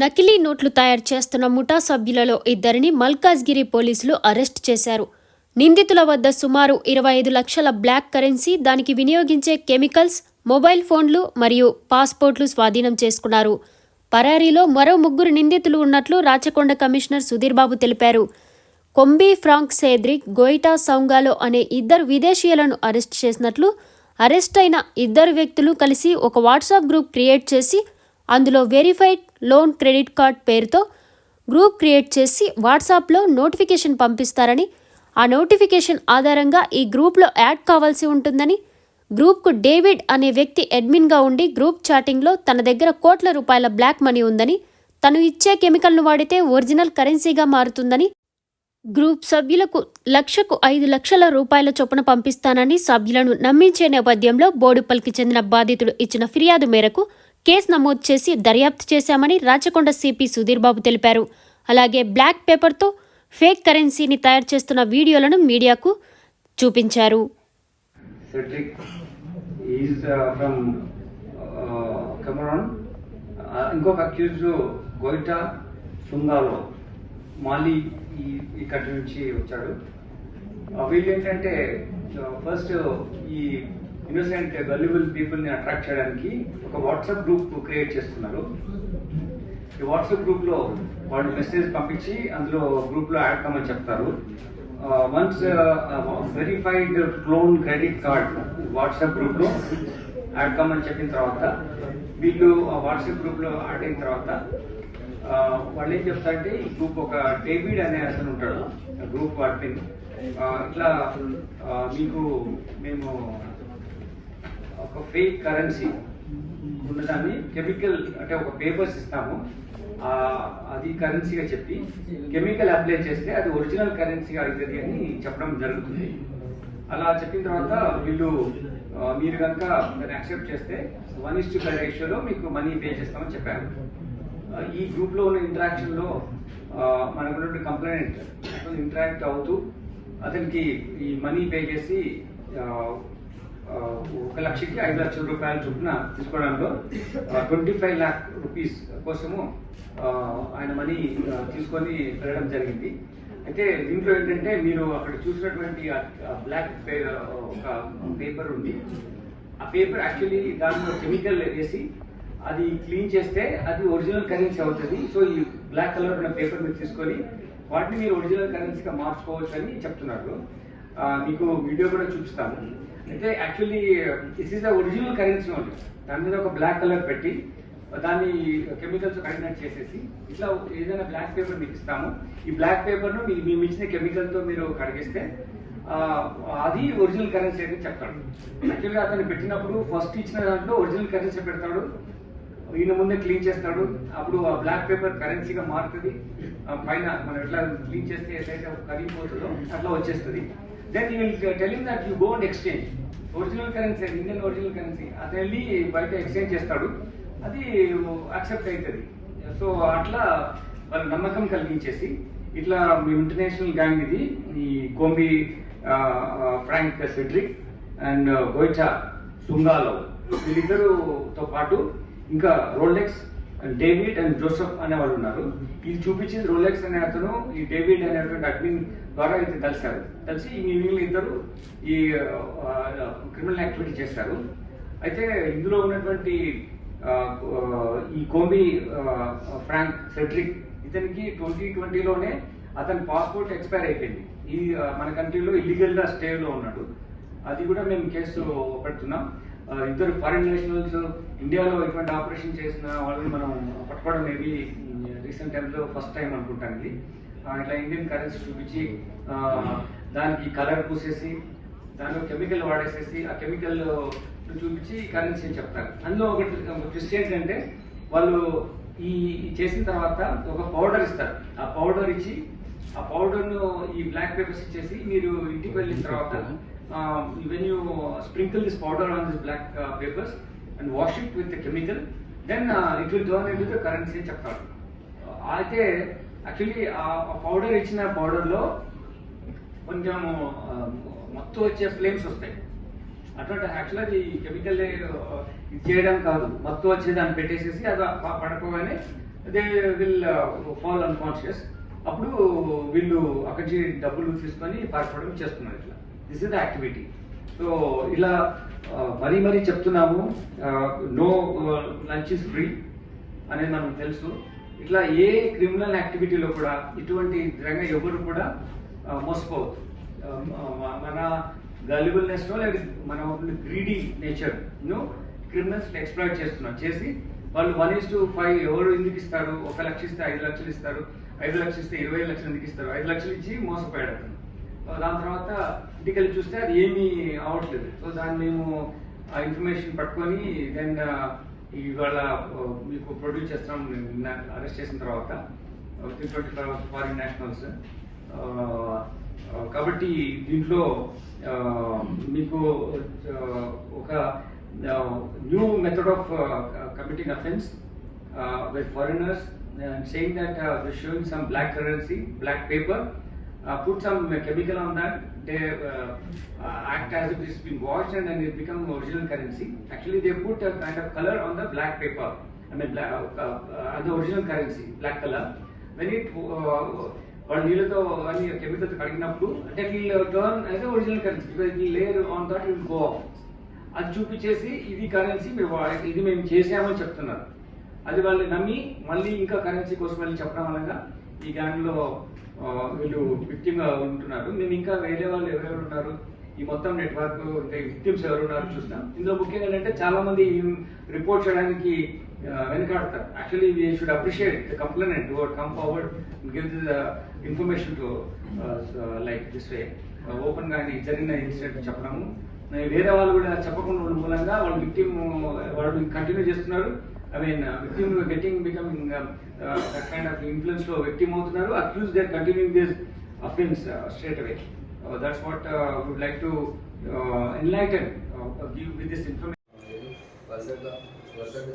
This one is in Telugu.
నకిలీ నోట్లు తయారు చేస్తున్న ముఠా సభ్యులలో ఇద్దరిని మల్కాజ్గిరి పోలీసులు అరెస్ట్ చేశారు. నిందితుల వద్ద సుమారు ఇరవై ఐదు లక్షల బ్లాక్ కరెన్సీ దానికి వినియోగించే కెమికల్స్ మొబైల్ ఫోన్లు మరియు పాస్పోర్ట్లు స్వాధీనం చేసుకున్నారు. పరారీలో మరో ముగ్గురు నిందితులు ఉన్నట్లు రాచకొండ కమిషనర్ సుధీర్ బాబు తెలిపారు. కొంబీ ఫ్రాంక్ సేద్రిక్ గోయిటా సౌంగాలో అనే ఇద్దరు విదేశీయులను అరెస్ట్ చేసినట్లు అరెస్ట్ అయిన ఇద్దరు వ్యక్తులు కలిసి ఒక వాట్సాప్ గ్రూప్ క్రియేట్ చేసి అందులో వెరిఫైడ్ లోన్ క్రెడిట్ కార్డ్ పేరుతో గ్రూప్ క్రియేట్ చేసి వాట్సాప్లో నోటిఫికేషన్ పంపిస్తారని ఆ నోటిఫికేషన్ ఆధారంగా ఈ గ్రూప్లో యాడ్ కావాల్సి ఉంటుందని గ్రూప్కు డేవిడ్ అనే వ్యక్తి అడ్మిన్గా ఉండి గ్రూప్ చాటింగ్లో తన దగ్గర కోట్ల రూపాయల బ్లాక్ మనీ ఉందని తను ఇచ్చే కెమికల్ను వాడితే ఒరిజినల్ కరెన్సీగా మారుతుందని గ్రూప్ సభ్యులకు లక్షకు ఐదు లక్షల రూపాయల చొప్పున పంపిస్తానని సభ్యులను నమ్మించే నేపథ్యంలో బోడుపల్కి చెందిన బాధితుడు ఇచ్చిన ఫిర్యాదు మేరకు కేసు నమోదు చేసి దర్యాప్తు చేశామని రాచకొండ సిపి సుధీర్ బాబు తెలిపారు. అలాగే బ్లాక్ పేపర్తో ఫేక్ కరెన్సీని తయారు చేస్తున్న వీడియోలను మీడియాకు చూపించారు. Uh, uh, uh, ఇంకొక అక్యూజ్ గోయిటా సుంగాలో మాలి ఈ ఈ నుంచి వచ్చాడు. వీళ్ళు ఏంటంటే ఫస్ట్ ఈ ఇన్నోసెంట్ గల్యుబుల్ పీపుల్ని అట్రాక్ట్ చేయడానికి ఒక వాట్సాప్ గ్రూప్ క్రియేట్ చేస్తున్నారు. ఈ వాట్సాప్ గ్రూప్లో వాళ్ళు మెసేజ్ పంపించి అందులో గ్రూప్లో యాడ్ కామని చెప్తారు. Once verified clone credit card WhatsApp గ్రూప్లో యాడ్ కమ్మని చెప్పిన తర్వాత వీళ్ళు ఆ వాట్సాప్ గ్రూప్లో యాడ్ అయిన తర్వాత వాళ్ళు ఏం చెప్తారంటే ఈ గ్రూప్ ఒక డేవిడ్ అనే అతను ఉంటాడు గ్రూప్ అడ్మిన్ ఇట్లా మీకు మేము ఒక ఫేక్ కరెన్సీ ఉన్నదాన్ని కెమికల్ అంటే ఒక పేపర్స్ ఇస్తాము. అది కరెన్సీగా చెప్పి కెమికల్ అప్లై చేస్తే అది ఒరిజినల్ కరెన్సీగా అవుతుంది అని చెప్పడం జరుగుతుంది. అలా చెప్పిన తర్వాత వీళ్ళు మీరు కనుక దాన్ని యాక్సెప్ట్ చేస్తే వన్ ఇస్ టు రేషియోలో మీకు మనీ పే చేస్తామని చెప్పారు. ఈ గ్రూప్లో ఉన్న ఇంటరాక్షన్లో మనకున్నటువంటి కంప్లైంట్ ఇంటరాక్ట్ అవుతూ అతనికి ఈ మనీ పే చేసి ఒక లక్షకి ఐదు లక్షల రూపాయల చొప్పున తీసుకోవడంలో ట్వంటీ ఫైవ్ ల్యాక్ రూపీస్ కోసము ఆయన మనీ తీసుకొని వెళ్ళడం జరిగింది. అయితే దీంట్లో ఏంటంటే మీరు అక్కడ చూసినటువంటి బ్లాక్ ఒక పేపర్ ఉంది. ఆ పేపర్ యాక్చువల్లీ దాంట్లో కెమికల్ వేసి అది క్లీన్ చేస్తే అది ఒరిజినల్ కరెన్సీ అవుతుంది. సో ఈ బ్లాక్ కలర్ ఉన్న పేపర్ మీరు తీసుకొని వాటిని మీరు ఒరిజినల్ కరెన్సీగా మార్చుకోవచ్చు అని చెప్తున్నారు. మీకు వీడియో కూడా చూపిస్తాము అయితే actually this is the original currency only దాని మీద ఒక బ్లాక్ కలర్ పెట్టి దాన్ని కెమికల్స్ కడిగినట్టు చేసేసి ఇట్లా ఏదైనా బ్లాక్ పేపర్ మీకు ఇస్తాము. ఈ బ్లాక్ పేపర్ను మీ మేము ఇచ్చిన కెమికల్తో మీరు కడిగిస్తే అది ఒరిజినల్ కరెన్సీ అని చెప్తాడు. యాక్చువల్గా అతను పెట్టినప్పుడు ఫస్ట్ ఇచ్చిన దాంట్లో ఒరిజినల్ కరెన్సీ పెడతాడు. ఈయన ముందే క్లీన్ చేస్తాడు. అప్పుడు ఆ బ్లాక్ పేపర్ కరెన్సీగా మారుతుంది. పైన మనం ఎట్లా క్లీన్ చేస్తే ఎట్లయితే కరిగిపోతుందో అట్లా వచ్చేస్తుంది. Then you will telling that you go and exchange original currency Indian original currency అతను వెళ్ళి బయట ఎక్స్చేంజ్ చేస్తాడు. అది యాక్సెప్ట్ అవుతుంది. సో అట్లా వాళ్ళ నమ్మకం కలిగించేసి ఇట్లా మీ ఇంటర్నేషనల్ గ్యాంగ్ ఇది ఈ Kombi Frank Cedric and Goicha Sungalo వీళ్ళిద్దరుతో పాటు ఇంకా రోలెక్స్ డేవిడ్ అండ్ జోసఫ్ అనే వాళ్ళు ఉన్నారు. ఇది చూపించింది రోలెక్స్ అనే అతను ఈ డేవిడ్ అనేటువంటి అడ్మిన్ ద్వారా ఇది కలిశారు కలిసి ఈ మిగిలిన ఇద్దరు ఈ క్రిమినల్ యాక్టివిటీ చేశారు. అయితే ఇందులో ఉన్నటువంటి ఈ కోంబి ఫ్రాంక్ సెట్రిక్ ఇతనికి ట్వంటీ ట్వంటీలోనే అతని పాస్పోర్ట్ ఎక్స్పైర్ అయిపోయింది. ఈ మన కంట్రీలో ఇల్లీగల్గా స్టేలో ఉన్నాడు. అది కూడా మేము కేసు పెడుతున్నాం. ఇద్దరు ఫారిన్ నేషనల్స్ ఇండియాలో ఇటువంటి ఆపరేషన్ చేసిన వాళ్ళని మనం పట్టుకోవడం మేబీ రీసెంట్ టైంలో ఫస్ట్ టైం అనుకుంటాం ఇది ఇట్లా ఇండియన్ కరెన్సీ చూపించి దానికి కలర్ పూసేసి దానిలో కెమికల్ వాడేసేసి ఆ కెమికల్ చూపించి కరెన్సీ అని చెప్తారు. అందులో ఒకటి ట్విస్ట్ ఏంటంటే వాళ్ళు ఈ చేసిన తర్వాత ఒక పౌడర్ ఇస్తారు. ఆ పౌడర్ ఇచ్చి ఆ పౌడర్ను ఈ బ్లాక్ పేపర్స్ ఇచ్చేసి మీరు ఇంటికి వెళ్ళిన తర్వాత when you sprinkle this powder on this black papers and wash it with chemical then it will turn in the currency అని చెప్తారు అయితే యాక్చువల్లీ ఆ పౌడర్ ఇచ్చిన పౌడర్లో కొంచెం uh, మొత్తం వచ్చే ఫ్లేమ్స్ వస్తాయి. అటువంటి యాక్చువల్గా ఈ కెమికల్ uh, ఇది చేయడం కాదు. మొత్తం వచ్చే దాన్ని పెట్టేసేసి అది పడకపోగానే దే విల్ ఫాల్ అన్కాన్షియస్ అప్పుడు వీళ్ళు అక్కడి నుంచి డబ్బులు తీసుకొని పారిపోవడం చేస్తున్నారు ఇట్లా. This is the activity so ఇలా మరీ మరీ చెప్తున్నాము. నో లంచ్ ఇస్ ఫ్రీ అనేది మనకు తెలుసు. ఇట్లా ఏ క్రిమినల్ యాక్టివిటీలో కూడా ఇటువంటి విధంగా ఎవరు కూడా మోసపోవద్దు. మన గలిబుల్నెస్ లేదా మన గ్రీడీ నేచర్ను క్రిమినల్స్ ఎక్స్ప్లాయిట్ చేస్తున్నారు. చేసి వాళ్ళు వన్ ఇస్ టు ఫైవ్ ఎవరు ఎందుకు ఇస్తారు? ఒక లక్ష ఇస్తే ఐదు లక్షలు ఇస్తారు. ఐదు లక్షలు ఇస్తే ఇరవై లక్షలు ఎందుకు ఇస్తారు? ఐదు లక్షలు ఇచ్చి మోసపోయాడు అతను దాని తర్వాత ఇంటికెళ్ళి చూస్తే అది ఏమీ అవ్వట్లేదు సో దాన్ని మేము ఆ ఇన్ఫర్మేషన్ పట్టుకొని దెన్ ఇవాళ మీకు ప్రొడ్యూస్ చేస్తున్నాం. అరెస్ట్ చేసిన తర్వాత త్రీ ట్వంటీ ఫారిన్ నేషనల్స్ కాబట్టి దీంట్లో మీకు ఒక new method of committing offence with foreigners I'm saying that uh, we're showing some black currency, black paper, uh, put some uh, chemical on that, they uh, uh, act as if it's been washed and then it become original currency. Actually, they put a kind of color on the black paper, I mean, black, uh, uh, on the original currency, black color. When it uh, వాళ్ళు నీళ్ళతో అని కెమికల్తో కడిగినప్పుడు అంటే వీళ్ళు turn as original currency because ఈ layer on that will go off అది చూపించేసి ఇది కరెన్సీ మేము ఇది మేము చేసామని చెప్తున్నారు అది వాళ్ళు నమ్మి మళ్ళీ ఇంకా కరెన్సీ కోసం వెళ్ళి చెప్పడం వలన ఈ గ్యాంగ్లో వీళ్ళు విక్టిమ్గా ఉంటున్నారు. మేము ఇంకా వేరే వాళ్ళు ఎవరెవరు ఉన్నారు? ఈ మొత్తం నెట్వర్క్ అంటే విక్టిమ్స్ ఎవరు ఉన్నారు చూస్తాం. ఇందులో ముఖ్యంగా ఏంటంటే చాలా మంది రిపోర్ట్ చేయడానికి వెనకాడతారు. Actually we should appreciate the complaint to come forward give the information to like this way ఓపెన్గా జరిగిన ఇన్సిడెంట్ చెప్పడము. వేరే వాళ్ళు కూడా చెప్పకుండా ఉండడం మూలంగా వాళ్ళు విక్టిమ్ వాళ్ళు కంటిన్యూ చేస్తున్నారు. I mean victim getting becoming kind of ఇన్ఫ్లుయెన్స్లో victim అవుతున్నారు accuse they continuing this offence straight away that's what would like to enlighten give with this information వరుసగా వరుసగా